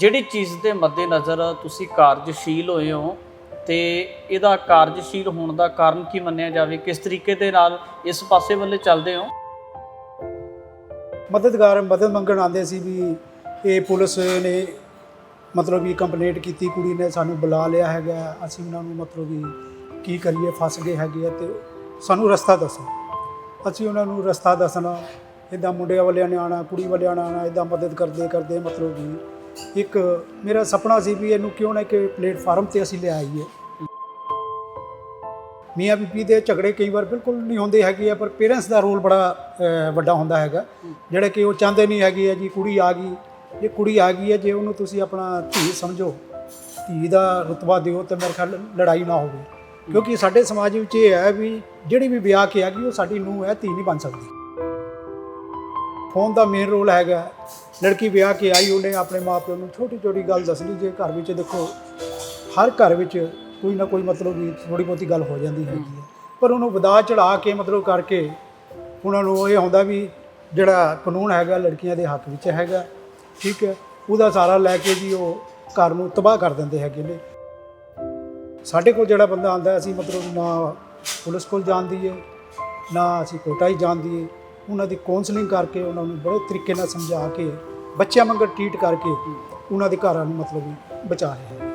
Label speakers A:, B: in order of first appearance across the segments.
A: ਜਿਹੜੀ ਚੀਜ਼ ਦੇ ਮੱਦੇਨਜ਼ਰ ਤੁਸੀਂ ਕਾਰਜਸ਼ੀਲ ਹੋਏ ਹੋ ਤੇ ਇਹਦਾ ਕਾਰਜਸ਼ੀਲ ਹੋਣ ਦਾ ਕਾਰਨ ਕੀ ਮੰਨਿਆ ਜਾਵੇ? ਕਿਸ ਤਰੀਕੇ ਦੇ ਨਾਲ ਇਸ ਪਾਸੇ ਵੱਲੇ ਚੱਲਦੇ ਹੋ?
B: ਮਦਦਗਾਰ ਮਦਦ ਮੰਗਣ ਆਉਂਦੇ ਸੀ ਵੀ ਇਹ ਪੁਲਿਸ ਨੇ ਮਤਲਬ ਵੀ ਕੰਪਲੇਂਟ ਕੀਤੀ, ਕੁੜੀ ਨੇ ਸਾਨੂੰ ਬੁਲਾ ਲਿਆ ਹੈਗਾ, ਅਸੀਂ ਉਹਨਾਂ ਨੂੰ ਮਤਲਬ ਵੀ ਕੀ ਕਰੀਏ, ਫਸ ਗਏ ਹੈਗੇ ਆ ਤੇ ਸਾਨੂੰ ਰਸਤਾ ਦੱਸੋ। ਅਸੀਂ ਉਹਨਾਂ ਨੂੰ ਰਸਤਾ ਦੱਸਣਾ ਇਦਾਂ ਮੁੰਡਿਆਂ ਵਾਲਿਆਂ ਨੇ ਆਣਾ ਕੁੜੀ ਵਾਲਿਆਂ ਨੇ ਆਣਾ ਇਦਾਂ ਮਦਦ ਕਰਦੇ ਕਰਦੇ ਮਤਲਬ ਵੀ ਇੱਕ ਮੇਰਾ ਸੁਪਨਾ ਸੀ ਵੀ ਇਹਨੂੰ ਕਿਉਂ ਨਾ ਕਿ ਪਲੇਟਫਾਰਮ ਤੇ ਅਸੀਂ ਲਿਆਈਏ ਮੀਆਂ ਬੀਬੀ ਦੇ ਝਗੜੇ ਕਈ ਵਾਰ ਬਿਲਕੁਲ ਨਹੀਂ ਹੁੰਦੇ ਹੈਗੇ ਆ, ਪਰ ਪੇਰੈਂਟਸ ਦਾ ਰੋਲ ਬੜਾ ਵੱਡਾ ਹੁੰਦਾ ਹੈਗਾ। ਜਿਹੜੇ ਕਿ ਉਹ ਚਾਹੁੰਦੇ ਨਹੀਂ ਹੈਗੇ ਆ, ਜੀ ਕੁੜੀ ਆ ਗਈ, ਜੇ ਕੁੜੀ ਆ ਗਈ ਹੈ ਜੇ ਉਹਨੂੰ ਤੁਸੀਂ ਆਪਣਾ ਧੀ ਸਮਝੋ, ਧੀ ਦਾ ਰਤਬਾ ਦਿਓ ਤੇ ਮੇਰੇ ਖਿਆਲ ਲੜਾਈ ਨਾ ਹੋਵੇ। ਕਿਉਂਕਿ ਸਾਡੇ ਸਮਾਜ ਵਿੱਚ ਇਹ ਹੈ ਵੀ ਜਿਹੜੀ ਵੀ ਵਿਆਹ ਕੇ ਆ ਗਈ, ਉਹ ਸਾਡੀ ਨੂੰਹ ਹੈ, ਧੀ ਨਹੀਂ ਬਣ ਸਕਦੀ। ਫੋਨ ਦਾ ਮੇਨ ਰੋਲ ਹੈਗਾ? ਲੜਕੀ ਵਿਆਹ ਕੇ ਆਈ, ਉਹਨੇ ਆਪਣੇ ਮਾਪਿਆਂ ਨੂੰ ਛੋਟੀ ਛੋਟੀ ਗੱਲ ਦੱਸਣੀ, ਜੇ ਘਰ ਵਿੱਚ ਦੇਖੋ, ਹਰ ਘਰ ਵਿੱਚ ਕੋਈ ਨਾ ਕੋਈ ਮਤਲਬ ਵੀ ਥੋੜੀ ਬਹੁਤੀ ਗੱਲ ਹੋ ਜਾਂਦੀ ਹੈਗੀ ਹੈ। ਪਰ ਉਹਨੂੰ ਵਧਾ ਚੜਾ ਕੇ ਮਤਲਬ ਕਰਕੇ ਉਹਨਾਂ ਨੂੰ ਇਹ ਹੁੰਦਾ ਵੀ ਜਿਹੜਾ ਕਾਨੂੰਨ ਹੈਗਾ ਲੜਕੀਆਂ ਦੇ ਹੱਕ ਵਿੱਚ ਹੈਗਾ, ਠੀਕ ਹੈ? ਉਹਦਾ ਸਾਰਾ ਲੈ ਕੇ ਜੀ ਉਹ ਘਰ ਨੂੰ ਤਬਾਹ ਕਰ ਦਿੰਦੇ ਹੈਗੇ ਨੇ। ਸਾਡੇ ਕੋਲ ਜਿਹੜਾ ਬੰਦਾ ਆਂਦਾ ਅਸੀਂ ਮਤਲਬ ਨਾ ਪੁਲਿਸ ਕੋਲ ਜਾਂਦੀ ਹੈ ਨਾ ਅਸੀਂ ਕੋਟਾ ਹੀ ਜਾਂਦੀ ਹੈ ਉਹਨਾਂ ਦੀ ਕਾਉਂਸਲਿੰਗ ਕਰਕੇ ਉਹਨਾਂ ਨੂੰ ਬੜੇ ਤਰੀਕੇ ਨਾਲ ਸਮਝਾ ਕੇ ਬੱਚਿਆਂ ਵਾਂਗਰ ਟ੍ਰੀਟ ਕਰਕੇ ਉਹਨਾਂ ਦੇ ਘਰਾਂ ਨੂੰ ਮਤਲਬ ਬਚਾ ਰਹੇ ਹੈ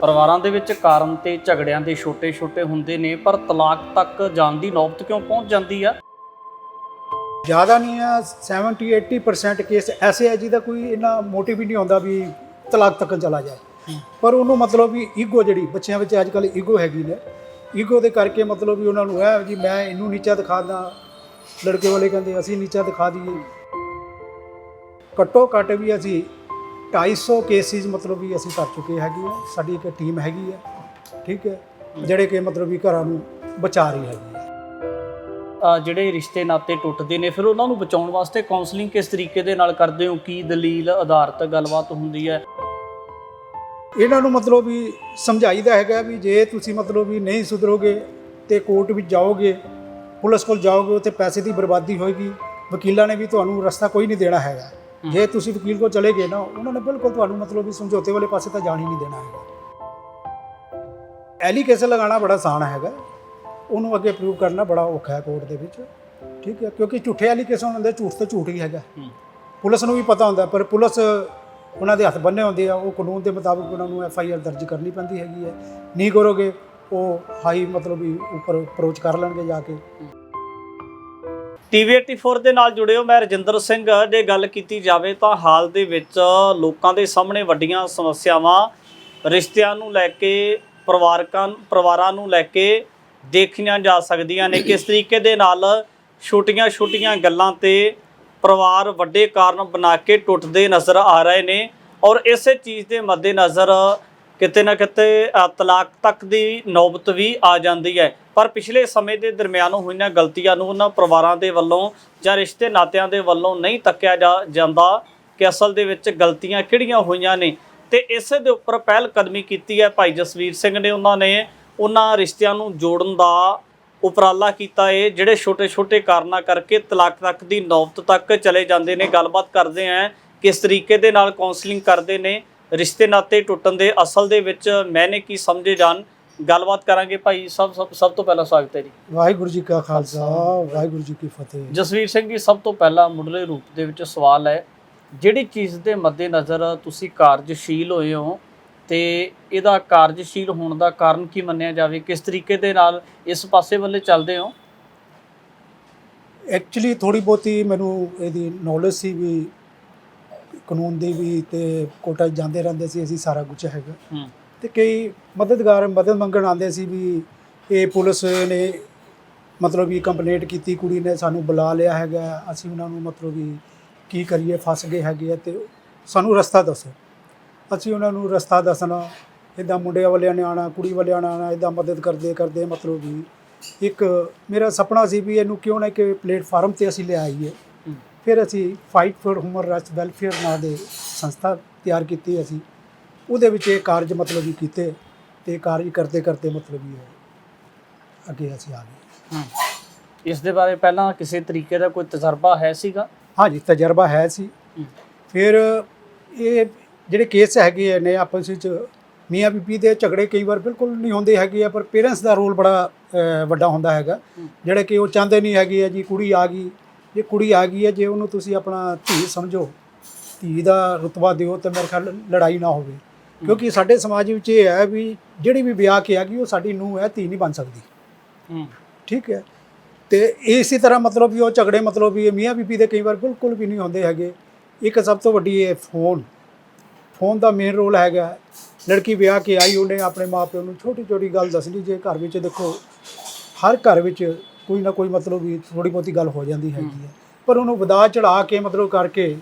A: ਪਰਿਵਾਰਾਂ ਦੇ ਵਿੱਚ ਕਾਰਨ ਤੇ ਝਗੜਿਆਂ ਦੇ ਛੋਟੇ-ਛੋਟੇ ਹੁੰਦੇ ਨੇ ਪਰ ਤਲਾਕ ਤੱਕ ਜਾਣ ਦੀ ਨੌਬਤ ਕਿਉਂ ਪਹੁੰਚ ਜਾਂਦੀ ਆ?
B: ਜ਼ਿਆਦਾ ਨਹੀਂ ਆ 70 80% ਕੇਸ ਐਸੇ ਹੈ ਜਿਹਦਾ ਕੋਈ ਇੰਨਾ ਮੋਟਿਵ ਹੀ ਨਹੀਂ ਹੁੰਦਾ ਵੀ ਤਲਾਕ ਤੱਕ ਚਲਾ ਜਾਏ। ਪਰ ਉਹਨੂੰ ਮਤਲਬ ਵੀ ਈਗੋ ਜਿਹੜੀ ਬੱਚਿਆਂ ਵਿੱਚ ਅੱਜ ਕੱਲ੍ਹ ਈਗੋ ਹੈਗੀ ਨੇ। ਈਗੋ ਦੇ ਕਰਕੇ ਮਤਲਬ ਵੀ ਉਹਨਾਂ ਨੂੰ ਹੈ ਜੀ ਮੈਂ ਇਹਨੂੰ ਨੀਚਾ ਦਿਖਾ ਦਾਂ ਲੜਕੇ ਵਾਲੇ ਕਹਿੰਦੇ ਅਸੀਂ ਨੀਚਾ ਦਿਖਾ ਦਈਏ। ਘੱਟੋ ਘੱਟ ਵੀ ਅਸੀਂ 250 ਕੇਸਿਸ ਮਤਲਬ ਵੀ ਅਸੀਂ ਕਰ ਚੁੱਕੇ ਹੈਗੇ ਆ। ਸਾਡੀ ਇੱਕ ਟੀਮ ਹੈਗੀ ਆ ਠੀਕ ਹੈ ਜਿਹੜੇ ਕਿ ਮਤਲਬ ਵੀ ਘਰਾਂ ਨੂੰ ਬਚਾ ਰਹੀ ਹੈਗੀ ਹੈ
A: ਅਹ ਜਿਹੜੇ ਰਿਸ਼ਤੇ ਨਾਤੇ ਟੁੱਟਦੇ ਨੇ ਫਿਰ ਉਹਨਾਂ ਨੂੰ ਬਚਾਉਣ ਵਾਸਤੇ ਕਾਉਂਸਲਿੰਗ ਕਿਸ ਤਰੀਕੇ ਦੇ ਨਾਲ ਕਰਦੇ ਹੋ? ਕੀ ਦਲੀਲ ਆਧਾਰਿਤ ਗੱਲਬਾਤ ਹੁੰਦੀ ਹੈ?
B: ਇਹਨਾਂ ਨੂੰ ਮਤਲਬ ਵੀ ਸਮਝਾਈਦਾ ਹੈਗਾ ਵੀ ਜੇ ਤੁਸੀਂ ਮਤਲਬ ਵੀ ਨਹੀਂ ਸੁਧਰੋਗੇ ਤੇ ਕੋਰਟ ਵਿੱਚ ਜਾਓਗੇ ਪੁਲਿਸ ਕੋਲ ਜਾਓਗੇ ਉੱਥੇ ਪੈਸੇ ਦੀ ਬਰਬਾਦੀ ਹੋਏਗੀ। ਵਕੀਲਾਂ ਨੇ ਵੀ ਤੁਹਾਨੂੰ ਰਸਤਾ ਕੋਈ ਨਹੀਂ ਦੇਣਾ ਹੈਗਾ। ਜੇ ਤੁਸੀਂ ਵਕੀਲ ਕੋਲ ਚਲੇ ਗਏ ਨਾ ਉਹਨਾਂ ਨੇ ਬਿਲਕੁਲ ਤੁਹਾਨੂੰ ਮਤਲਬ ਵੀ ਸਮਝੌਤੇ ਵਾਲੇ ਪਾਸੇ ਤਾਂ ਜਾਣ ਹੀ ਨਹੀਂ ਦੇਣਾ ਹੈਗਾ। ਐਲੀਗੇਸ਼ਨ ਲਗਾਉਣਾ ਬੜਾ ਆਸਾਨ ਹੈਗਾ। ਉਹਨੂੰ ਅੱਗੇ ਪ੍ਰੂਵ ਕਰਨਾ ਬੜਾ ਔਖਾ ਹੈ ਕੋਰਟ ਦੇ ਵਿੱਚ। ਠੀਕ ਹੈ ਕਿਉਂਕਿ ਝੂਠੇ ਐਲੀਗੇਸ਼ਨ ਹੁੰਦੇ ਝੂਠ ਤੇ ਝੂਠ ਹੀ ਹੈਗਾ। ਪੁਲਿਸ ਨੂੰ ਵੀ ਪਤਾ ਹੁੰਦਾ ਪਰ ਪੁਲਿਸ ਉਹਨਾਂ ਦੇ ਹੱਥ ਬੰਨੇ ਹੁੰਦੇ ਆ ਉਹ ਕਾਨੂੰਨ ਦੇ ਮੁਤਾਬਕ ਉਹਨਾਂ ਨੂੰ ਐਫ ਆਈ ਆਰ ਦਰਜ ਕਰਨੀ ਪੈਂਦੀ ਹੈਗੀ ਹੈ। ਨਹੀਂ ਕਰੋਗੇ ਉਹ ਹਾਈ ਮਤਲਬ ਵੀ ਉੱਪਰ ਅਪਰੋਚ ਕਰ ਲੈਣਗੇ ਜਾ ਕੇ।
A: ਟੀਵੀ 84 ਦੇ ਨਾਲ ਜੁੜਿਓ ਮੈਂ ਰਜਿੰਦਰ ਸਿੰਘ। ਜੇ ਗੱਲ ਕੀਤੀ ਜਾਵੇ ਤਾਂ ਹਾਲ ਦੇ ਵਿੱਚ ਲੋਕਾਂ ਦੇ ਸਾਹਮਣੇ ਵੱਡੀਆਂ ਸਮੱਸਿਆਵਾਂ ਰਿਸ਼ਤਿਆਂ ਨੂੰ ਲੈ ਕੇ, ਪਰਿਵਾਰਕਾਂ, ਪਰਿਵਾਰਾਂ ਨੂੰ ਲੈ ਕੇ ਦੇਖੀਆਂ ਜਾ ਸਕਦੀਆਂ ਨੇ। ਕਿਸ ਤਰੀਕੇ ਦੇ ਨਾਲ ਛੋਟੀਆਂ-ਛੋਟੀਆਂ ਗੱਲਾਂ ਤੇ ਪਰਿਵਾਰ ਵੱਡੇ ਕਾਰਨ ਬਣਾ ਕੇ ਟੁੱਟਦੇ ਨਜ਼ਰ ਆ ਰਹੇ ਨੇ ਔਰ ਇਸੇ ਚੀਜ਼ ਦੇ ਮੱਦੇਨਜ਼ਰ ਕਿਤੇ ਨਾ ਕਿਤੇ ਤਲਾਕ ਤੱਕ ਦੀ ਨੌਬਤ ਵੀ ਆ ਜਾਂਦੀ ਹੈ। ਪਰ ਪਿਛਲੇ ਸਮੇਂ ਦੇ ਦਰਮਿਆਨ ਹੋਈਆਂ ਗਲਤੀਆਂ ਨੂੰ ਉਹਨਾਂ ਪਰਿਵਾਰਾਂ ਦੇ ਵੱਲੋਂ ਜਾਂ ਰਿਸ਼ਤੇ ਨਾਤਿਆਂ ਦੇ ਵੱਲੋਂ ਨਹੀਂ ਤੱਕਿਆ ਜਾ ਜਾਂਦਾ ਕਿ ਅਸਲ ਦੇ ਵਿੱਚ ਗਲਤੀਆਂ ਕਿਹੜੀਆਂ ਹੋਈਆਂ ਨੇ। ਤੇ ਇਸੇ ਦੇ ਉੱਪਰ ਪਹਿਲ ਕਦਮੀ ਕੀਤੀ ਹੈ ਭਾਈ ਜਸਵੀਰ ਸਿੰਘ ਨੇ। ਉਹਨਾਂ ਨੇ ਉਹਨਾਂ ਰਿਸ਼ਤਿਆਂ ਨੂੰ ਜੋੜਨ ਦਾ ਉਪਰਾਲਾ ਕੀਤਾ ਏ, ਜਿਹੜੇ ਛੋਟੇ-ਛੋਟੇ ਕਾਰਨਾਂ ਕਰਕੇ ਤਲਾਕ ਤੱਕ ਦੀ ਨੌਬਤ ਤੱਕ ਚਲੇ ਜਾਂਦੇ ਨੇ। ਗੱਲਬਾਤ ਕਰਦੇ ਆਂ ਕਿਸ ਤਰੀਕੇ ਦੇ ਨਾਲ ਕਾਉਂਸਲਿੰਗ ਕਰਦੇ ਨੇ। ਰਿਸ਼ਤੇ ਨਾਤੇ ਟੁੱਟਣ ਦੇ ਅਸਲ ਦੇ ਵਿੱਚ ਮੈਨੇ ਕੀ ਸਮਝੇ ਜਾਣ? ਗੱਲਬਾਤ ਕਰਾਂਗੇ ਭਾਈ। ਸਭ ਸਭ ਸਭ ਤੋਂ ਪਹਿਲਾਂ ਸਵਾਗਤ ਹੈ ਜੀ।
B: ਵਾਹਿਗੁਰੂ ਜੀ ਕਾ ਖਾਲਸਾ ਵਾਹਿਗੁਰੂ ਜੀ ਕੀ ਫਤਿਹ।
A: ਜਸਵੀਰ ਸਿੰਘ ਜੀ ਸਭ ਤੋਂ ਪਹਿਲਾਂ ਮੁੱਢਲੇ ਰੂਪ ਦੇ ਵਿੱਚ ਸਵਾਲ ਹੈ ਜਿਹੜੀ ਚੀਜ਼ ਦੇ ਮੱਦੇਨਜ਼ਰ ਤੁਸੀਂ ਕਾਰਜਸ਼ੀਲ ਹੋਏ ਹੋ ਤੇ ਇਹਦਾ ਕਾਰਜਸ਼ੀਲ ਹੋਣ ਦਾ ਕਾਰਨ ਕੀ ਮੰਨਿਆ ਜਾਵੇ? ਕਿਸ ਤਰੀਕੇ ਦੇ ਨਾਲ ਇਸ ਪਾਸੇ ਵੱਲੇ ਚੱਲਦੇ ਹੋ?
B: ਐਕਚੁਅਲੀ ਥੋੜੀ ਬਹੁਤੀ ਮੈਨੂੰ ਇਹਦੀ ਨੌਲੇਜ ਸੀ ਵੀ ਕਾਨੂੰਨ ਦੀ ਵੀ ਤੇ ਕੋਰਟਾਂ 'ਚ ਜਾਂਦੇ ਰਹਿੰਦੇ ਸੀ ਅਸੀਂ ਸਾਰਾ ਕੁਝ ਹੈਗਾ।
A: ਹੂੰ।
B: ਤੇ ਕਈ ਮਦਦਗਾਰ ਮਦਦ ਮੰਗਣ ਆਉਂਦੇ ਸੀ ਵੀ ਇਹ ਪੁਲਿਸ ਨੇ ਮਤਲਬ ਵੀ ਕੰਪਲੇਂਟ ਕੀਤੀ ਕੁੜੀ ਨੇ ਸਾਨੂੰ ਬੁਲਾ ਲਿਆ ਹੈਗਾ ਅਸੀਂ ਉਹਨਾਂ ਨੂੰ ਮਤਲਬ ਵੀ ਕੀ ਕਰੀਏ ਫਸ ਗਏ ਹੈਗੇ ਆ ਤੇ ਸਾਨੂੰ ਰਸਤਾ ਦੱਸੋ। ਅਸੀਂ ਉਹਨਾਂ ਨੂੰ ਰਸਤਾ ਦੱਸਣਾ ਇਦਾਂ ਮੁੰਡਿਆਂ ਵਾਲਿਆਂ ਨੇ ਆਣਾ ਕੁੜੀ ਵਾਲਿਆਂ ਨੇ ਆਣਾ ਇਦਾਂ ਮਦਦ ਕਰਦੇ ਕਰਦੇ ਮਤਲਬ ਵੀ ਇੱਕ ਮੇਰਾ ਸੁਪਨਾ ਸੀ ਵੀ ਇਹਨੂੰ ਕਿਉਂ ਨਾ ਕਿ ਪਲੇਟਫਾਰਮ ਤੇ ਅਸੀਂ ਲਿਆਈਏ
A: ਹੂੰ।
B: ਫਿਰ ਅਸੀਂ fight for human rights welfare ਨਾਂ ਦੇ ਸੰਸਥਾ ਤਿਆਰ ਕੀਤੀ ਅਸੀਂ। ਉਹਦੇ ਵਿੱਚ ਇਹ ਕਾਰਜ ਮਤਲਬ ਵੀ ਕੀਤੇ ਤੇ ਕਾਰਜ ਕਰਦੇ ਕਰਦੇ ਮਤਲਬ ਵੀ ਅੱਗੇ ਅਸੀਂ ਆ ਗਏ।
A: ਇਸ ਦੇ ਬਾਰੇ ਪਹਿਲਾਂ ਕਿਸੇ ਤਰੀਕੇ ਦਾ ਕੋਈ ਤਜਰਬਾ ਹੈ ਸੀਗਾ?
B: ਹਾਂਜੀ ਤਜਰਬਾ ਹੈ ਸੀ। ਫਿਰ ਇਹ ਜਿਹੜੇ ਕੇਸ ਹੈਗੇ ਨੇ ਆਪਸ ਵਿੱਚ ਮੀਆਂ ਬੀਬੀ ਦੇ ਝਗੜੇ ਕਈ ਵਾਰ ਬਿਲਕੁਲ ਨਹੀਂ ਹੁੰਦੇ ਹੈਗੇ ਆ ਪਰ ਪੇਰੈਂਟਸ ਦਾ ਰੋਲ ਬੜਾ ਵੱਡਾ ਹੁੰਦਾ ਹੈਗਾ। ਜਿਹੜੇ ਕਿ ਉਹ ਚਾਹੁੰਦੇ ਨਹੀਂ ਹੈਗੇ ਆ ਜੀ ਕੁੜੀ ਆ ਗਈ ਜੇ ਕੁੜੀ ਆ ਗਈ ਹੈ ਜੇ ਉਹਨੂੰ ਤੁਸੀਂ ਆਪਣਾ ਧੀ ਸਮਝੋ ਧੀ ਦਾ ਰੁਤਬਾ ਦਿਓ ਤੇ ਮੇਰੇ ਖਿਆਲ ਲੜਾਈ ਨਾ ਹੋਵੇ। ਕਿਉਂਕਿ ਸਾਡੇ ਸਮਾਜ ਵਿੱਚ ਇਹ ਹੈ ਵੀ ਜਿਹੜੀ ਵੀ ਵਿਆਹ ਕੇ ਆ ਗਈ ਉਹ ਸਾਡੀ ਨੂੰਹ ਹੈ ਧੀ ਨਹੀਂ ਬਣ ਸਕਦੀ।
A: ਹੂੰ।
B: ਠੀਕ ਹੈ। ਤੇ ਇਸੇ ਤਰ੍ਹਾਂ ਮਤਲਬ ਵੀ ਉਹ ਝਗੜੇ ਮਤਲਬ ਵੀ ਇਹ ਮੀਆਂ ਬੀਬੀ ਦੇ ਕਈ ਵਾਰ ਬਿਲਕੁਲ ਵੀ ਨਹੀਂ ਹੁੰਦੇ ਹੈਗੇ। ਇੱਕ ਸਭ ਤੋਂ ਵੱਡੀ ਇਹ ਫੋਨ। ਫੋਨ ਦਾ ਮੇਨ ਰੋਲ ਹੈਗਾ। ਲੜਕੀ ਵਿਆਹ ਕੇ ਆਈ ਉਹਨੇ ਆਪਣੇ ਮਾਪਿਆਂ ਨੂੰ ਛੋਟੀ ਛੋਟੀ ਗੱਲ ਦੱਸਣੀ ਜੇ ਘਰ ਵਿੱਚ ਦੇਖੋ ਹਰ ਘਰ ਵਿੱਚ ਕੋਈ ਨਾ ਕੋਈ ਮਤਲਬ ਵੀ ਥੋੜੀ ਬਹੁਤੀ ਗੱਲ ਹੋ ਜਾਂਦੀ ਹੈਗੀ ਹੈ। ਪਰ ਉਹਨੂੰ ਵਧਾ ਚੜਾ ਕੇ ਮਤਲਬ ਕਰਕੇ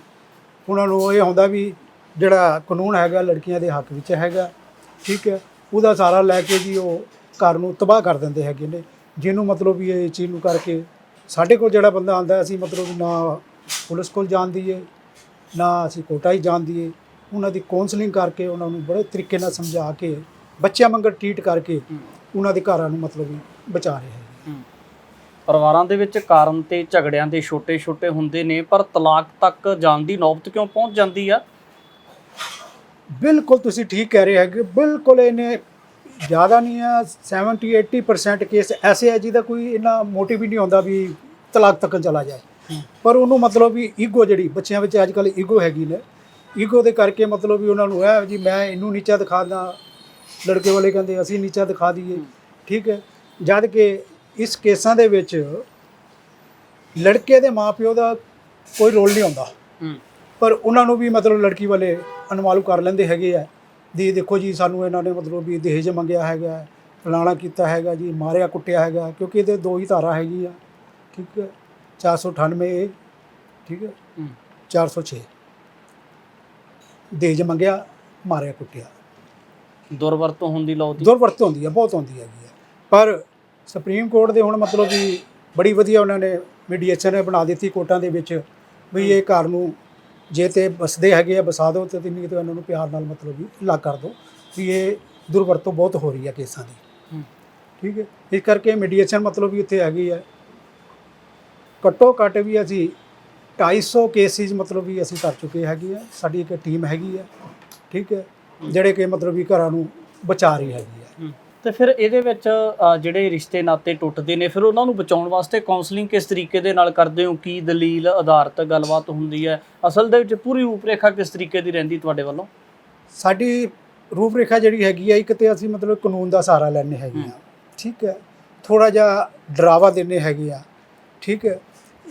B: ਉਹਨਾਂ ਨੂੰ ਇਹ ਹੁੰਦਾ ਵੀ ਜਿਹੜਾ ਕਾਨੂੰਨ ਹੈਗਾ ਲੜਕੀਆਂ ਦੇ ਹੱਕ ਵਿੱਚ ਹੈਗਾ ਠੀਕ ਹੈ। ਉਹਦਾ ਸਾਰਾ ਲੈ ਕੇ ਜੀ ਉਹ ਘਰ ਨੂੰ ਤਬਾਹ ਕਰ ਦਿੰਦੇ ਹੈਗੇ ਨੇ। ਜਿਹਨੂੰ ਮਤਲਬ ਵੀ ਇਹ ਚੀਜ਼ ਨੂੰ ਕਰਕੇ ਸਾਡੇ ਕੋਲ ਜਿਹੜਾ ਬੰਦਾ ਆਂਦਾ ਅਸੀਂ ਮਤਲਬ ਨਾ ਪੁਲਿਸ ਕੋਲ ਜਾਣ ਦੀਏ ਨਾ ਅਸੀਂ ਕੋਟਾ ਹੀ ਜਾਣ ਦੀਏ ਉਹਨਾਂ ਦੀ ਕਾਉਂਸਲਿੰਗ ਕਰਕੇ ਉਹਨਾਂ ਨੂੰ ਬੜੇ ਤਰੀਕੇ ਨਾਲ ਸਮਝਾ ਕੇ ਬੱਚਿਆਂ ਵਾਂਗਰ ਟ੍ਰੀਟ ਕਰਕੇ ਉਹਨਾਂ ਦੇ ਘਰਾਂ ਨੂੰ ਮਤਲਬ ਵੀ ਬਚਾ ਰਹੇ ਹੂੰ।
A: ਪਰਿਵਾਰਾਂ ਦੇ ਵਿੱਚ ਕਾਰਨ ਤੇ ਝਗੜਿਆਂ ਦੇ ਛੋਟੇ-ਛੋਟੇ ਹੁੰਦੇ ਨੇ ਪਰ ਤਲਾਕ ਤੱਕ ਜਾਣ ਦੀ ਨੌਬਤ ਕਿਉਂ ਪਹੁੰਚ ਜਾਂਦੀ ਆ?
B: ਬਿਲਕੁਲ ਤੁਸੀਂ ਠੀਕ ਕਹਿ ਰਹੇ ਹੈਗੇ ਬਿਲਕੁਲ ਇਹਨੇ ਜ਼ਿਆਦਾ ਨਹੀਂ ਆ 70 80% ਕੇਸ ਐਸੇ ਹੈ ਜਿਹਦਾ ਕੋਈ ਇਹਨਾਂ ਮੋਟਿਵ ਹੀ ਨਹੀਂ ਹੁੰਦਾ ਵੀ ਤਲਾਕ ਤੱਕ ਚਲਾ ਜਾਏ। ਪਰ ਉਹਨੂੰ ਮਤਲਬ ਵੀ ਈਗੋ ਜਿਹੜੀ ਬੱਚਿਆਂ ਵਿੱਚ ਅੱਜ ਕੱਲ ਈਗੋ ਹੈਗੀ ਨੇ। ਈਗੋ ਦੇ ਕਰਕੇ ਮਤਲਬ ਵੀ ਉਹਨਾਂ ਨੂੰ ਹੈ ਜੀ ਮੈਂ ਇਹਨੂੰ ਨੀਚਾ ਦਿਖਾ ਦਾਂ ਲੜਕੇ ਵਾਲੇ ਕਹਿੰਦੇ ਅਸੀਂ ਨੀਚਾ ਦਿਖਾ ਦਈਏ। ਠੀਕ ਹੈ? ਜਦ ਕਿ ਇਸ ਕੇਸਾਂ ਦੇ ਵਿੱਚ ਲੜਕੇ ਦੇ ਮਾਪਿਓ ਦਾ ਕੋਈ ਰੋਲ ਨਹੀਂ ਹੁੰਦਾ। ਪਰ ਉਹਨਾਂ ਨੂੰ ਵੀ ਮਤਲਬ ਲੜਕੀ ਵਾਲੇ ਅਨੁਮਾਲੂ ਕਰ ਲੈਂਦੇ ਹੈਗੇ ਆ। ਦੀ ਦੇਖੋ ਜੀ ਸਾਨੂੰ ਇਹਨਾਂ ਨੇ ਮਤਲਬ ਵੀ ਦਹੇਜ ਮੰਗਿਆ ਹੈਗਾ ਫਲਾਣਾ ਕੀਤਾ ਹੈਗਾ ਜੀ ਮਾਰਿਆ ਕੁੱਟਿਆ ਹੈਗਾ। ਕਿਉਂਕਿ ਇਹਦੇ ਦੋ ਹੀ ਧਾਰਾ ਹੈਗੀ ਆ ਠੀਕ ਹੈ? 498 ਏ ਠੀਕ ਹੈ?
A: ਹੂੰ।
B: 406 ਦਹੇਜ ਮੰਗਿਆ ਮਾਰਿਆ ਕੁੱਟਿਆ।
A: ਦੁਰਵਰਤੋਂ ਹੁੰਦੀ ਲਓ ਦੀ।
B: ਦੁਰਵਰਤੋਂ ਹੁੰਦੀ ਹੈ ਬਹੁਤ ਹੁੰਦੀ ਹੈਗੀ ਪਰ ਸੁਪਰੀਮ ਕੋਰਟ ਦੇ ਹੁਣ ਮਤਲਬ ਵੀ ਬੜੀ ਵਧੀਆ ਉਹਨਾਂ ਨੇ ਮੀਡੀਏਸ਼ਨ ਬਣਾ ਦਿੱਤੀ ਕੋਰਟਾਂ ਦੇ ਵਿੱਚ ਵੀ ਇਹ ਘਰ ਨੂੰ ਜੇ ਤੇ ਬਸਦੇ ਹੈਗੇ ਆ ਬਸਾ ਦਿਓ ਤੇ ਨਹੀਂ ਤੇ ਉਹਨਾਂ ਨੂੰ ਪਿਆਰ ਨਾਲ ਮਤਲਬ ਵੀ ਲਾ ਕਰ ਦਿਓ ਵੀ ਇਹ ਦੁਰਵਰਤੋਂ ਬਹੁਤ ਹੋ ਰਹੀ ਹੈ ਕੇਸਾਂ ਦੀ। ਠੀਕ ਹੈ? ਇਸ ਕਰਕੇ ਮੀਡੀਏਸ਼ਨ ਮਤਲਬ ਵੀ ਉੱਥੇ ਹੈਗੀ ਹੈ ਘੱਟੋ ਘੱਟ ਵੀ ਅਸੀਂ 250 ਕੇਸਿਸ ਮਤਲਬ ਵੀ ਅਸੀਂ ਕਰ ਚੁੱਕੇ ਹੈਗੇ ਆ। ਸਾਡੀ ਇੱਕ ਟੀਮ ਹੈਗੀ ਹੈ ਠੀਕ ਹੈ? ਜਿਹੜੇ ਕਿ ਮਤਲਬ ਵੀ ਘਰਾਂ ਨੂੰ ਬਚਾ ਰਹੀ ਹੈਗੀ।
A: ਤੇ ਫਿਰ ਇਹਦੇ ਵਿੱਚ ਅ, ਜਿਹੜੇ ਰਿਸ਼ਤੇ ਨਾਤੇ ਟੁੱਟਦੇ ਨੇ ਫਿਰ ਉਹਨਾਂ ਨੂੰ ਬਚਾਉਣ ਵਾਸਤੇ ਕਾਉਂਸਲਿੰਗ ਕਿਸ ਤਰੀਕੇ ਦੇ ਨਾਲ ਕਰਦੇ ਹੋ? ਕੀ ਦਲੀਲ ਆਧਾਰਿਤ ਗੱਲਬਾਤ ਹੁੰਦੀ ਹੈ? ਅਸਲ ਦੇ ਵਿੱਚ ਪੂਰੀ ਰੂਪਰੇਖਾ ਕਿਸ ਤਰੀਕੇ ਦੀ ਰਹਿੰਦੀ ਤੁਹਾਡੇ ਵੱਲੋਂ?
B: ਸਾਡੀ ਰੂਪਰੇਖਾ ਜਿਹੜੀ ਹੈਗੀ ਆ ਇੱਕ ਤੇ ਅਸੀਂ ਮਤਲਬ ਕਾਨੂੰਨ ਦਾ ਸਹਾਰਾ ਲੈਣੇ ਹੈਗੇ ਆ। ਠੀਕ ਹੈ। ਥੋੜਾ ਜਿਹਾ ਡਰਾਵਾ ਦਿੰਨੇ ਹੈਗੇ ਆ। ਠੀਕ ਹੈ।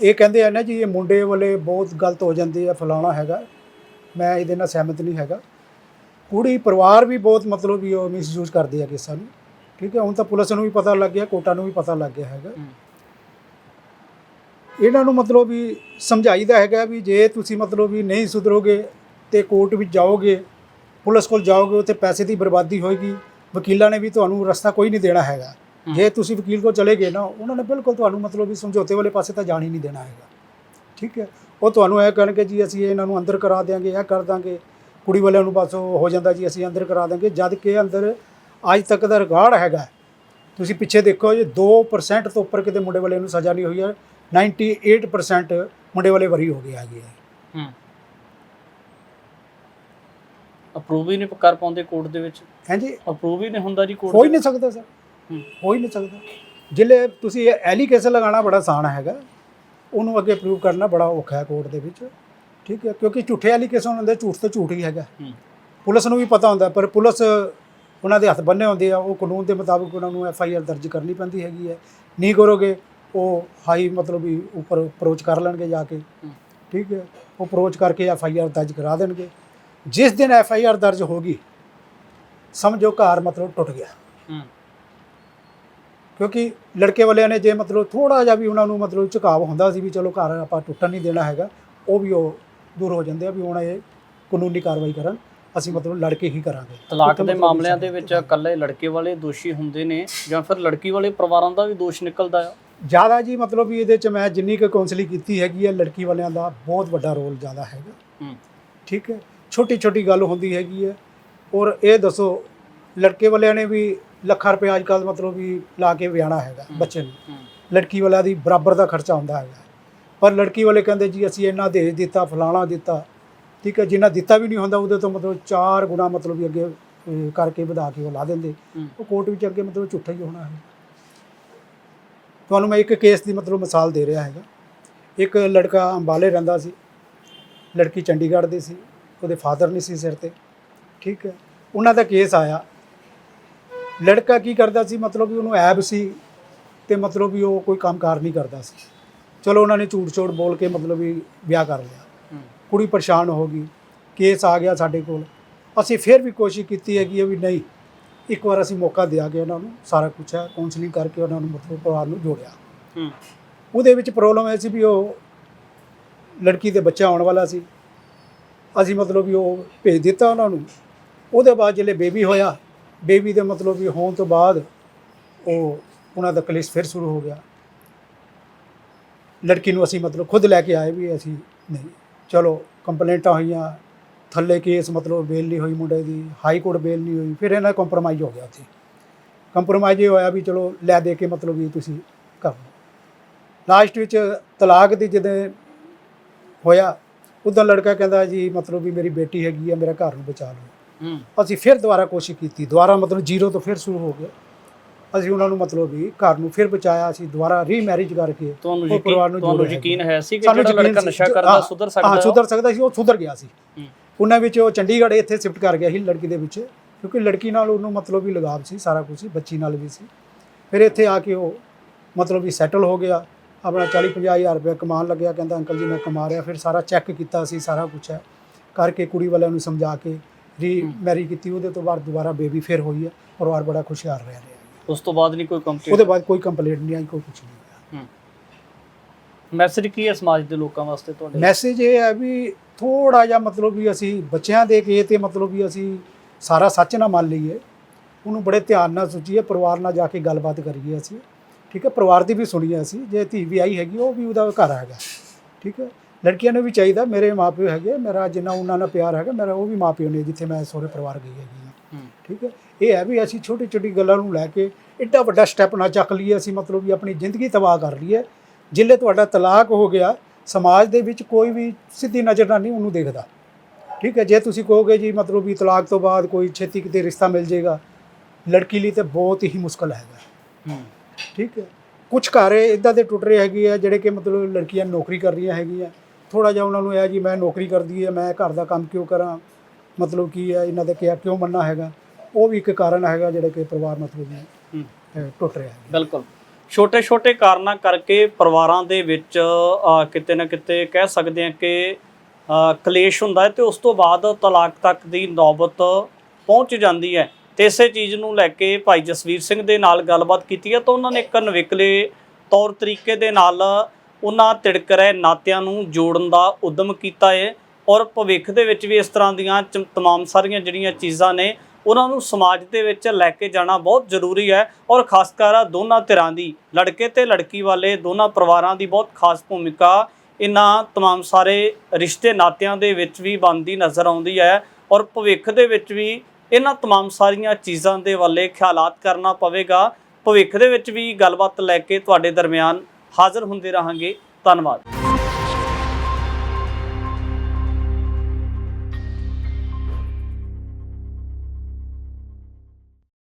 B: ਇਹ ਕਹਿੰਦੇ ਆ ਨਾ ਜੀ ਇਹ ਮੁੰਡੇ ਵਾਲੇ ਬਹੁਤ ਗਲਤ ਹੋ ਜਾਂਦੇ ਆ ਫਲਾਣਾ ਹੈਗਾ। ਮੈਂ ਇਹਦੇ ਨਾਲ ਸਹਿਮਤ ਨਹੀਂ ਹੈਗਾ। ਕੁੜੀ ਪਰਿਵਾਰ ਵੀ ਬਹੁਤ ਮਤਲਬ ਵੀ ਉਹ ਮਿਸਯੂਜ਼ ਕਰਦੇ ਆ ਕੇਸਾਂ ਨੂੰ। ਠੀਕ ਹੈ ਹੁਣ ਤਾਂ ਪੁਲਿਸ ਨੂੰ ਵੀ ਪਤਾ ਲੱਗ ਗਿਆ ਕੋਰਟਾਂ ਨੂੰ ਵੀ ਪਤਾ ਲੱਗ ਗਿਆ ਹੈਗਾ। ਇਹਨਾਂ ਨੂੰ ਮਤਲਬ ਵੀ ਸਮਝਾਈਦਾ ਹੈਗਾ ਵੀ ਜੇ ਤੁਸੀਂ ਮਤਲਬ ਵੀ ਨਹੀਂ ਸੁਧਰੋਗੇ ਤੇ ਕੋਰਟ ਵਿੱਚ ਜਾਓਗੇ ਪੁਲਿਸ ਕੋਲ ਜਾਓਗੇ ਉੱਥੇ ਪੈਸੇ ਦੀ ਬਰਬਾਦੀ ਹੋਏਗੀ ਵਕੀਲਾਂ ਨੇ ਵੀ ਤੁਹਾਨੂੰ ਰਸਤਾ ਕੋਈ ਨਹੀਂ ਦੇਣਾ ਹੈਗਾ। ਜੇ ਤੁਸੀਂ ਵਕੀਲ ਕੋਲ ਚਲੇ ਗਏ ਨਾ ਉਹਨਾਂ ਨੇ ਬਿਲਕੁਲ ਤੁਹਾਨੂੰ ਮਤਲਬ ਵੀ ਸਮਝੌਤੇ ਵਾਲੇ ਪਾਸੇ ਤਾਂ ਜਾਣ ਹੀ ਨਹੀਂ ਦੇਣਾ ਹੈਗਾ। ਠੀਕ ਹੈ ਉਹ ਤੁਹਾਨੂੰ ਇਹ ਕਹਿਣਗੇ ਜੀ ਅਸੀਂ ਇਹਨਾਂ ਨੂੰ ਅੰਦਰ ਕਰਾ ਦਿਆਂਗੇ ਇਹ ਕਰ ਦਾਂਗੇ। ਕੁੜੀ ਵਾਲਿਆਂ ਨੂੰ ਬਸ ਹੋ ਜਾਂਦਾ ਜੀ ਅਸੀਂ ਅੰਦਰ ਕਰਾ ਦਾਂਗੇ ਜਦ ਕਿ ਅੰਦਰ ਅੱਜ ਤੱਕ ਦਾ ਰਿਕਾਰਡ ਹੈਗਾ ਤੁਸੀਂ ਪਿੱਛੇ ਦੇਖੋ ਜੀ 2% ਤੋਂ ਉੱਪਰ ਕਿਤੇ ਮੁੰਡੇ ਵਾਲੇ ਨੂੰ ਸਜ਼ਾ ਨਹੀਂ ਹੋਈ ਹੈ। 98% ਮੁੰਡੇ ਵਾਲੇ ਵਰੀ ਹੋ ਗਏ ਹੈਗੇ
A: ਹੂੰ। ਅਪਰੂਵ ਹੀ ਨਹੀਂ ਕਰ ਪਾਉਂਦੇ ਕੋਰਟ ਦੇ ਵਿੱਚ।
B: ਹਾਂਜੀ।
A: ਅਪਰੂਵ ਹੀ ਨਹੀਂ ਹੁੰਦਾ ਜੀ ਕੋਰਟ
B: ਹੋ ਹੀ ਨਹੀਂ ਸਕਦਾ ਸਰ।
A: ਹੂੰ।
B: ਹੋ ਨਹੀਂ ਸਕਦਾ। ਜਿਲੇ ਤੁਸੀਂ ਐਲੀਗੇਸ਼ਨ ਲਗਾਉਣਾ ਬੜਾ ਆਸਾਨ ਹੈਗਾ। ਉਹਨੂੰ ਅੱਗੇ ਪ੍ਰੂਵ ਕਰਨਾ ਬੜਾ ਔਖਾ ਹੈ ਕੋਰਟ ਦੇ ਵਿੱਚ। ਠੀਕ ਹੈ ਕਿਉਂਕਿ ਝੂਠੇ ਐਲੀਗੇਸ਼ਨ ਹੁੰਦੇ ਝੂਠ ਤੇ ਝੂਠ ਹੀ ਹੈਗਾ।
A: ਹੂੰ।
B: ਪੁਲਿਸ ਨੂੰ ਵੀ ਪਤਾ ਹੁੰਦਾ ਪਰ ਪੁਲਿਸ ਉਹਨਾਂ ਦੇ ਹੱਥ ਬੰਨੇ ਹੁੰਦੇ ਆ ਉਹ ਕਾਨੂੰਨ ਦੇ ਮੁਤਾਬਕ ਉਹਨਾਂ ਨੂੰ ਐਫ ਆਈ ਆਰ ਦਰਜ ਕਰਨੀ ਪੈਂਦੀ ਹੈਗੀ ਹੈ। ਨਹੀਂ ਕਰੋਗੇ ਉਹ ਹਾਈ ਮਤਲਬ ਵੀ ਉੱਪਰ ਅਪਰੋਚ ਕਰ ਲੈਣਗੇ ਜਾ ਕੇ।
A: ਹੂੰ।
B: ਠੀਕ ਹੈ ਉਹ ਅਪਰੋਚ ਕਰਕੇ ਐਫ ਆਈ ਆਰ ਦਰਜ ਕਰਾ ਦੇਣਗੇ। ਜਿਸ ਦਿਨ ਐਫ ਆਈ ਆਰ ਦਰਜ ਹੋਗੀ ਸਮਝੋ ਘਰ ਮਤਲਬ ਟੁੱਟ ਗਿਆ।
A: ਹੂੰ।
B: ਕਿਉਂਕਿ ਲੜਕੇ ਵਾਲਿਆਂ ਨੇ ਜੇ ਮਤਲਬ ਥੋੜਾ ਜਿਹਾ ਵੀ ਉਹਨਾਂ ਨੂੰ ਮਤਲਬ ਝੁਕਾਵ ਹੁੰਦਾ ਸੀ ਵੀ ਚਲੋ ਘਰ ਆਪਾਂ ਟੁੱਟਣ ਨਹੀਂ ਦੇਣਾ ਹੈਗਾ ਉਹ ਵੀ ਉਹ ਦੂਰ ਹੋ ਜਾਂਦੇ ਆ ਵੀ ਹੁਣ ਇਹ ਕਾਨੂੰਨੀ ਕਾਰਵਾਈ ਕਰਨ। ਅਸੀਂ ਮਤਲਬ ਲੜ ਕੇ ਹੀ ਕਰਾਂਗੇ।
A: ਤਲਾਕ ਦੇ ਮਾਮਲਿਆਂ ਦੇ ਵਿੱਚ ਇਕੱਲੇ ਲੜਕੇ ਵਾਲੇ ਦੋਸ਼ੀ ਹੁੰਦੇ ਨੇ ਜਾਂ ਫਿਰ ਲੜਕੀ ਵਾਲੇ ਪਰਿਵਾਰਾਂ ਦਾ ਵੀ ਦੋਸ਼ ਨਿਕਲਦਾ ਆ?
B: ਜ਼ਿਆਦਾ ਜੀ ਮਤਲਬ ਵੀ ਇਹਦੇ ਚ ਮੈਂ ਜਿੰਨੀ ਕੁ ਕਾਉਂਸਲਿੰਗ ਕੀਤੀ ਹੈਗੀ ਹੈ ਲੜਕੀ ਵਾਲਿਆਂ ਦਾ ਬਹੁਤ ਵੱਡਾ ਰੋਲ ਜ਼ਿਆਦਾ ਹੈਗਾ। ਠੀਕ ਹੈ? ਛੋਟੀ ਛੋਟੀ ਗੱਲ ਹੁੰਦੀ ਹੈਗੀ ਹੈ ਔਰ ਇਹ ਦੱਸੋ ਲੜਕੇ ਵਾਲਿਆਂ ਨੇ ਵੀ ਲੱਖਾਂ ਰੁਪਏ ਅੱਜ ਕੱਲ੍ਹ ਮਤਲਬ ਵੀ ਲਾ ਕੇ ਵਿਆਹਣਾ ਹੈਗਾ ਬੱਚੇ ਨੂੰ। ਲੜਕੀ ਵਾਲਿਆਂ ਦੀ ਬਰਾਬਰ ਦਾ ਖਰਚਾ ਹੁੰਦਾ ਹੈਗਾ। ਪਰ ਲੜਕੀ ਵਾਲੇ ਕਹਿੰਦੇ ਜੀ ਅਸੀਂ ਇੰਨਾ ਦੇ ਦਿੱਤਾ ਫਲਾਣਾ ਦਿੱਤਾ। ਠੀਕ ਹੈ ਜਿੰਨਾ ਦਿੱਤਾ ਵੀ ਨਹੀਂ ਹੁੰਦਾ ਉਹਦੇ ਤੋਂ ਮਤਲਬ ਚਾਰ ਗੁਣਾ ਮਤਲਬ ਵੀ ਅੱਗੇ ਅਹ, ਕਰਕੇ ਵਧਾ ਕੇ ਉਹ ਲਾ ਦਿੰਦੇ। ਉਹ ਕੋਰਟ ਵਿੱਚ ਅੱਗੇ ਮਤਲਬ ਝੂਠਾ ਹੀ ਹੋਣਾ ਹੈ। ਤੁਹਾਨੂੰ ਮੈਂ ਇੱਕ ਕੇਸ ਦੀ ਮਤਲਬ ਮਿਸਾਲ ਦੇ ਰਿਹਾ ਹੈਗਾ। ਇੱਕ ਲੜਕਾ ਅੰਬਾਲੇ ਰਹਿੰਦਾ ਸੀ। ਲੜਕੀ ਚੰਡੀਗੜ੍ਹ ਦੀ ਸੀ। ਉਹਦੇ ਫਾਦਰ ਨਹੀਂ ਸੀ ਸਿਰ ਤੇ। ਠੀਕ ਹੈ ਉਹਨਾਂ ਦਾ ਕੇਸ ਆਇਆ। ਲੜਕਾ ਕੀ ਕਰਦਾ ਸੀ? ਮਤਲਬ ਵੀ ਉਹਨੂੰ ਐਬ ਸੀ ਤੇ ਮਤਲਬ ਵੀ ਉਹ ਕੋਈ ਕੰਮਕਾਰ ਨਹੀਂ ਕਰਦਾ ਸੀ। ਚਲੋ ਉਹਨਾਂ ਨੇ ਝੂਠ ਛੋੜ ਬੋਲ ਕੇ ਮਤਲਬ ਵੀ ਵਿਆਹ ਕਰ ਲਿਆ। ਕੁੜੀ ਪਰੇਸ਼ਾਨ ਹੋ ਗਈ ਕੇਸ ਆ ਗਿਆ ਸਾਡੇ ਕੋਲ। ਅਸੀਂ ਫਿਰ ਵੀ ਕੋਸ਼ਿਸ਼ ਕੀਤੀ ਹੈਗੀ ਹੈ ਵੀ ਨਹੀਂ ਇੱਕ ਵਾਰ ਅਸੀਂ ਮੌਕਾ ਦਿਆ ਕੇ ਉਹਨਾਂ ਨੂੰ ਸਾਰਾ ਕੁਝ ਹੈ ਕਾਉਂਸਲਿੰਗ ਕਰਕੇ ਉਹਨਾਂ ਨੂੰ ਮਤਲਬ ਪਰਿਵਾਰ ਨੂੰ ਜੋੜਿਆ।
A: ਹੂੰ।
B: ਉਹਦੇ ਵਿੱਚ ਪ੍ਰੋਬਲਮ ਇਹ ਸੀ ਵੀ ਉਹ ਲੜਕੀ ਦੇ ਬੱਚਾ ਆਉਣ ਵਾਲਾ ਸੀ। ਅਸੀਂ ਮਤਲਬ ਵੀ ਉਹ ਭੇਜ ਦਿੱਤਾ ਉਹਨਾਂ ਨੂੰ। ਉਹਦੇ ਬਾਅਦ ਜਿਹੜੇ ਬੇਬੀ ਹੋਇਆ ਬੇਬੀ ਦੇ ਮਤਲਬ ਵੀ ਹੋਣ ਤੋਂ ਬਾਅਦ ਉਹ ਉਹਨਾਂ ਦਾ ਕਲੇਸ਼ ਫਿਰ ਸ਼ੁਰੂ ਹੋ ਗਿਆ। ਲੜਕੀ ਨੂੰ ਅਸੀਂ ਮਤਲਬ ਖੁਦ ਲੈ ਕੇ ਆਏ ਵੀ ਅਸੀਂ ਨਹੀਂ। ਚਲੋ ਕੰਪਲੇਂਟਾਂ ਹੋਈਆਂ ਥੱਲੇ ਕੇਸ ਮਤਲਬ ਬੇਲ ਨਹੀਂ ਹੋਈ ਮੁੰਡੇ ਦੀ ਹਾਈ ਕੋਰਟ ਬੇਲ ਨਹੀਂ ਹੋਈ ਫਿਰ ਇਹਨਾਂ ਕੰਪਰੋਮਾਈਜ਼ ਹੋ ਗਿਆ ਉੱਥੇ। ਕੰਪਰੋਮਾਈਜ਼ ਇਹ ਹੋਇਆ ਵੀ ਚਲੋ ਲੈ ਦੇ ਕੇ ਮਤਲਬ ਵੀ ਤੁਸੀਂ ਕਰ ਲਓ। ਲਾਸਟ ਵਿੱਚ ਤਲਾਕ ਦੀ ਜਦੋਂ ਹੋਇਆ ਉਦੋਂ ਲੜਕਾ ਕਹਿੰਦਾ ਜੀ ਮਤਲਬ ਵੀ ਮੇਰੀ ਬੇਟੀ ਹੈਗੀ ਆ ਮੇਰਾ ਘਰ ਨੂੰ ਬਚਾ ਲਓ। ਅਸੀਂ ਫਿਰ ਦੁਬਾਰਾ ਕੋਸ਼ਿਸ਼ ਕੀਤੀ ਦੁਬਾਰਾ ਮਤਲਬ ਜ਼ੀਰੋ ਤੋਂ ਫਿਰ ਸ਼ੁਰੂ ਹੋ ਗਿਆ। ਅਸੀਂ ਉਹਨਾਂ ਨੂੰ ਮਤਲਬ ਵੀ ਘਰ ਨੂੰ ਫਿਰ ਬਚਾਇਆ ਅਸੀਂ ਦੁਬਾਰਾ ਰੀਮੈਰਿਜ ਕਰਕੇ
A: ਤੁਹਾਨੂੰ
B: ਉਹ ਪਰਿਵਾਰ
A: ਯਕੀਨ
B: ਨੂੰ
A: ਤੁਹਾਨੂੰ
B: ਜੋੜਿਆ
A: ਯਕੀਨ ਹੈ ਸੀ ਕਿ
B: ਸਾਨੂੰ
A: ਜਿਹੜਾ
B: ਯਕੀਨ
A: ਲੜਕਾ
B: ਸੀ,
A: ਨਸ਼ਾ ਕਰਦਾ
B: ਹਾਂ,
A: ਸੁਧਰ ਸਕਦਾ
B: ਹਾਂ
A: ਹੈ?
B: ਸੁਧਰ ਸਕਦਾ ਸੀ ਉਹ ਸੁਧਰ ਗਿਆ ਸੀ।
A: ਹੂੰ।
B: ਉਹਨਾਂ ਵਿੱਚ ਉਹ ਚੰਡੀਗੜ੍ਹ ਇੱਥੇ ਸ਼ਿਫਟ ਕਰ ਗਿਆ ਸੀ ਲੜਕੀ ਦੇ ਵਿੱਚ ਕਿਉਂਕਿ ਲੜਕੀ ਨਾਲ ਉਹਨੂੰ ਮਤਲਬ ਵੀ ਲਗਾਵ ਸੀ ਸਾਰਾ ਕੁਝ ਸੀ ਬੱਚੀ ਨਾਲ ਵੀ ਸੀ। ਫਿਰ ਇੱਥੇ ਆ ਕੇ ਉਹ ਮਤਲਬ ਵੀ ਸੈਟਲ ਹੋ ਗਿਆ ਆਪਣਾ 40 50 ਹਜ਼ਾਰ ਰੁਪਏ ਕਮਾਉਣ ਲੱਗਿਆ ਕਹਿੰਦਾ ਅੰਕਲ ਜੀ ਮੈਂ ਕਮਾ ਰਿਹਾ। ਫਿਰ ਸਾਰਾ ਚੈੱਕ ਕੀਤਾ ਸੀ ਸਾਰਾ ਕੁਝ ਹੈ। ਕਰਕੇ ਕੁੜੀ ਵਾਲਿਆਂ ਨੂੰ ਸਮਝਾ ਕੇ ਰੀ ਮੈਰੀ ਕੀਤੀ ਉਹਦੇ ਤੋਂ ਬਾਅਦ ਦੁਬਾਰਾ ਬੇਬੀ ਫਿਰ ਹੋਈ ਹੈ ਪਰਿਵਾਰ ਬੜਾ ਖੁਸ਼ਹਾਲ ਰਹਿ ਰਿਹਾ ਹੈ।
A: ਉਸ ਤੋਂ ਬਾਅਦ ਨਹੀਂ ਕੋਈ ਕੰਪਲੇਂਟ
B: ਉਹਦੇ ਬਾਅਦ ਕੋਈ ਕੰਪਲੇਂਟ ਨਹੀਂ ਆਈ ਕੋਈ ਕੁਝ ਨਹੀਂ ਹੋਇਆ।
A: ਮੈਸੇਜ ਕੀ ਹੈ ਸਮਾਜ ਦੇ ਲੋਕਾਂ ਵਾਸਤੇ ਤੁਹਾਡੇ?
B: ਮੈਸੇਜ ਇਹ ਹੈ ਵੀ ਥੋੜਾ ਜਿਹਾ ਮਤਲਬ ਵੀ ਅਸੀਂ ਬੱਚਿਆਂ ਦੇ ਕੇ ਤੇ ਮਤਲਬ ਵੀ ਅਸੀਂ ਸਾਰਾ ਸੱਚ ਨਾ ਮੰਨ ਲਈਏ। ਉਹਨੂੰ ਬੜੇ ਧਿਆਨ ਨਾਲ ਸੋਚੀਏ ਪਰਿਵਾਰ ਨਾਲ ਜਾ ਕੇ ਗੱਲਬਾਤ ਕਰੀਏ ਅਸੀਂ। ਠੀਕ ਹੈ ਪਰਿਵਾਰ ਦੀ ਵੀ ਸੁਣੀਏ ਅਸੀਂ। ਜੇ ਧੀ ਵੀ ਆਈ ਹੈਗੀ ਉਹ ਵੀ ਉਹਦਾ ਘਰ ਹੈਗਾ। ਠੀਕ ਹੈ ਲੜਕੀਆਂ ਨੂੰ ਵੀ ਚਾਹੀਦਾ ਮੇਰੇ ਮਾਪਿਓ ਹੈਗੇ ਮੇਰਾ ਜਿੰਨਾ ਉਹਨਾਂ ਨਾਲ ਪਿਆਰ ਹੈਗਾ ਮੇਰਾ ਉਹ ਵੀ ਮਾਪਿਓ ਨੇ ਜਿੱਥੇ ਮੈਂ ਸਹੁਰੇ ਪਰਿਵਾਰ ਗਈ ਹੈਗੀ। ਠੀਕ ਹੈ? ਇਹ ਹੈ ਵੀ ਅਸੀਂ ਛੋਟੀ ਛੋਟੀ ਗੱਲਾਂ ਨੂੰ ਲੈ ਕੇ ਐਡਾ ਵੱਡਾ ਸਟੈਪ ਨਾ ਚੱਕ ਲਈਏ ਅਸੀਂ ਮਤਲਬ ਵੀ ਆਪਣੀ ਜ਼ਿੰਦਗੀ ਤਬਾਹ ਕਰ ਲਈਏ। ਜਿੱਲੇ ਤੁਹਾਡਾ ਤਲਾਕ ਹੋ ਗਿਆ ਸਮਾਜ ਦੇ ਵਿੱਚ ਕੋਈ ਵੀ ਸਿੱਧੀ ਨਜ਼ਰ ਨਾਲ ਨਹੀਂ ਉਹਨੂੰ ਦੇਖਦਾ। ਠੀਕ ਹੈ? ਜੇ ਤੁਸੀਂ ਕਹੋਗੇ ਜੀ ਮਤਲਬ ਵੀ ਤਲਾਕ ਤੋਂ ਬਾਅਦ ਕੋਈ ਛੇਤੀ ਕਿਤੇ ਰਿਸ਼ਤਾ ਮਿਲ ਜਾਏਗਾ ਲੜਕੀ ਲਈ ਤੇ ਬਹੁਤ ਹੀ ਮੁਸ਼ਕਲ ਹੈਗਾ। ਠੀਕ ਹੈ? ਕੁਝ ਘਰ ਇਦਾਂ ਦੇ ਟੁੱਟ ਰਹੇ ਹੈਗੇ ਆ ਜਿਹੜੇ ਕਿ ਮਤਲਬ ਲੜਕੀਆਂ ਨੌਕਰੀ ਕਰ ਰਹੀਆਂ ਹੈਗੀਆਂ। ਥੋੜਾ ਜਿਹਾ ਉਹਨਾਂ ਨੂੰ ਇਹ ਜੀ ਮੈਂ ਨੌਕਰੀ ਕਰਦੀ ਹੈ ਮੈਂ ਘਰ ਦਾ ਕੰਮ ਕਿਉਂ ਕਰਾਂ? ਮਤਲਬ ਕੀ ਹੈ ਇਹਨਾਂ ਦੇ ਕਿਹਾ ਕਿਉਂ ਮੰਨਣਾ ਹੈਗਾ? ਉਹ ਵੀ ਇੱਕ ਕਾਰਨ ਹੈਗਾ ਜਿਹੜਾ ਕਿ ਪਰਿਵਾਰ ਮਤਲਬ ਜੀ ਟੁੱਟ ਰਿਹਾ ਹੈ
A: ਬਿਲਕੁਲ। ਛੋਟੇ ਛੋਟੇ ਕਾਰਨਾਂ ਕਰਕੇ ਪਰਿਵਾਰਾਂ ਦੇ ਵਿੱਚ ਕਿਤੇ ਨਾ ਕਿਤੇ ਕਹਿ ਸਕਦੇ ਹਾਂ ਕਿ ਕਲੇਸ਼ ਹੁੰਦਾ ਹੈ ਤੇ ਉਸ ਤੋਂ ਬਾਅਦ ਤਲਾਕ ਤੱਕ ਦੀ ਨੌਬਤ ਪਹੁੰਚ ਜਾਂਦੀ ਹੈ। ਤੇ ਇਸੇ ਚੀਜ਼ ਨੂੰ ਲੈ ਕੇ ਭਾਈ ਜਸਵੀਰ ਸਿੰਘ ਦੇ ਨਾਲ ਗੱਲਬਾਤ ਕੀਤੀ ਹੈ ਤਾਂ ਉਹਨਾਂ ਨੇ ਇੱਕ ਨਵੇਕਲੇ ਤੌਰ ਤਰੀਕੇ ਦੇ ਨਾਲ ਉਹਨਾਂ ਤਿੜਕ ਰਹੇ ਨਾਤਿਆਂ ਨੂੰ ਜੋੜਨ ਦਾ ਉਦਮ ਕੀਤਾ ਹੈ। ਔਰ ਭਵਿੱਖ ਦੇ ਵਿੱਚ ਵੀ ਇਸ ਤਰ੍ਹਾਂ ਦੀਆਂ ਚ- ਤਮਾਮ ਸਾਰੀਆਂ ਜਿਹੜੀਆਂ ਚੀਜ਼ਾਂ ਨੇ, ਉਹਨਾਂ ਨੂੰ ਸਮਾਜ ਦੇ ਵਿੱਚ ਲੈ ਕੇ ਜਾਣਾ ਬਹੁਤ ਜ਼ਰੂਰੀ ਹੈ ਔਰ ਖਾਸ ਕਰ ਦੋਨਾਂ ਧਿਰਾਂ ਦੀ, ਲੜਕੇ ਤੇ ਲੜਕੀ ਵਾਲੇ ਦੋਨਾਂ ਪਰਿਵਾਰਾਂ ਦੀ ਬਹੁਤ ਖਾਸ ਭੂਮਿਕਾ ਇਹਨਾਂ ਤਮਾਮ ਸਾਰੇ ਰਿਸ਼ਤੇ ਨਾਤਿਆਂ ਦੇ ਵਿੱਚ ਵੀ ਬਣਦੀ ਨਜ਼ਰ ਆਉਂਦੀ ਹੈ ਔਰ ਭਵਿੱਖ ਦੇ ਵਿੱਚ ਵੀ ਇਹਨਾਂ ਤਮਾਮ ਸਾਰੀਆਂ ਚੀਜ਼ਾਂ ਦੇ ਵੱਲੇ ਖਿਆਲਾਤ ਕਰਨਾ ਪਵੇਗਾ। ਭਵਿੱਖ ਦੇ ਵਿੱਚ ਵੀ ਗੱਲਬਾਤ ਲੈ ਕੇ ਤੁਹਾਡੇ ਦਰਮਿਆਨ ਹਾਜ਼ਰ ਹੁੰਦੇ ਰਹਾਂਗੇ। ਧੰਨਵਾਦ।